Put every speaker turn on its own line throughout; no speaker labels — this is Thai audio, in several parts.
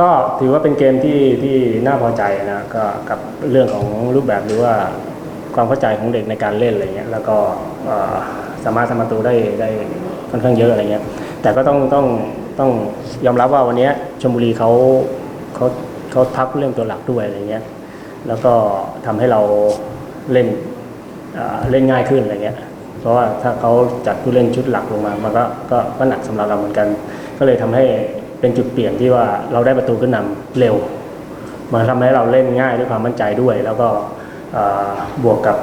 ก็ถือว่าเป็นเกมที่ที่น่าพอใจนะก็กับเรื่องของรูปแบบหรือว่าความเข้าใจของเด็กในการเล่นอะไรเงี้ยแล้วก็สามารถทำประตูได้ได้ค่อนข้างเยอะอะไรเงี้ยแต่ก็ต้องต้องต้องยอมรับว่าวันนี้ชลบุรีเขาเขาเขาพักผู้เล่นตัวหลักด้วยอะไรเงี้ยแล้วก็ทำให้เราเล่นเล่นง่ายขึ้นอะไรเงี้ยเพราะว่าถ้าเขาจัดผู้เล่นชุดหลักลงมามันก็ก็หนักสำหรับเราเหมือนกัน ก็เลยทำให้ เป็นจุดเปลี่ยนที่ว่าเราได้ประตูขึ้นนำเร็วมันทำให้เราเล่นง่ายด้วยความมั่นใจด้วย แล้วก็บวกกับ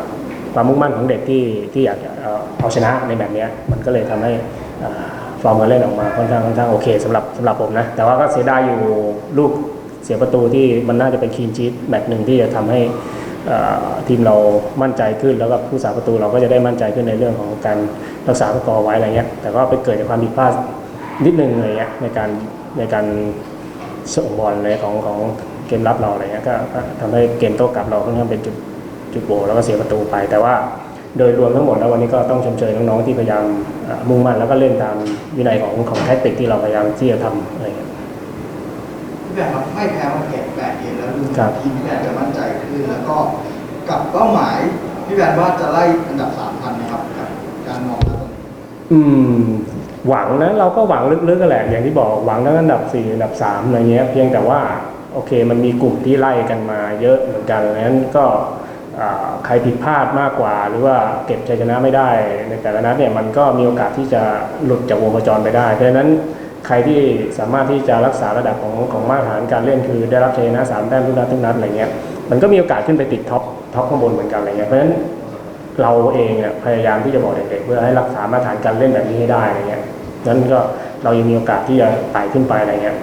ความมุ่งมั่นของเด็กที่ที่อยากเอาชนะในแบบนี้มันก็เลยทำให้ฟอร์มการเล่นออกมาค่อนข้างค่อนข้างโอเคสำหรับสำหรับผมนะ แต่ว่าก็เสียดายอยู่ลูกเสียประตูที่มันน่าจะเป็นคีนชีตแมตช์หนึ่งที่จะทำให้ทีมเรามั่นใจขึ้นแล้วก็ผู้สาประตูเราก็จะได้มั่นใจขึ้นในเรื่องของการรักษาสกอร์ไว้อะไรเงี้ยแต่ก็ไปเกิดจากความผิดพลาด นิดนึงอะไรเงี้ยในการในการส่งบอลเลยของของเกมรับเราอะไรเงี้ยก็ก็ทำให้เกมโต้กลับเราค่อนข้างเป็นจุดจุดโบแล้วก็เสียประตูไป แต่ว่าโดยรวมทั้งหมดแล้ววันนี้ก็ต้องชมเชยน้องๆที่พยายามเอ่อมุ่งมั่นแล้วก็เล่นตามวินัยของของแทคติกที่เราพยายามที่จะทำอะไรเงี้ย
พี่แบบครับไม่แพ้มาเก็บแปดเกมแล้วดู
ครับ
ทีมพี่แบบจะมั่นใจขึ้นแล้วก็กับเป้าหมายพี่แบบว่าจะไล่อันดับสามพันนะครับกับการมองแล้วตรงนี้
อืม หวังนะเราก็หวังลึกๆกันแหละอย่างที่บอกหวังทั้งอันดับ4อันดับ3อะไรเงี้ยเพียงแต่ว่าโอเคมันมีกลุ่มที่ไล่กันมาเยอะเหมือนกันดังนั้นก็ใครผิดพลาดมากกว่า หรือว่าเก็บชัยชนะไม่ได้ ในแต่ละนัดเนี่ยมันก็มีโอกาสที่จะหลุดจากวงโคจรไปได้เพราะฉะนั้นใครที่สามารถที่จะรักษาระดับของของมาตรฐานการเล่นคือ ได้รับชัยชนะสามแต้มทุกนัดทุกนัดอะไรเงี้ยมันก็มีโอกาสขึ้นไปติดท็อปท็อปข้างบนเหมือนกันอะไรเงี้ยเพราะฉะนั้น เราเองเนี่ยพยายามที่จะบอกเด็กๆเพื่อให้รักษามาตรฐานการเล่นแบบนี้ให้ได้อะไรเงี้ยนั้นก็เรายังมีโอกาสที่จะไต่ขึ้นไปอะไรเงี้ย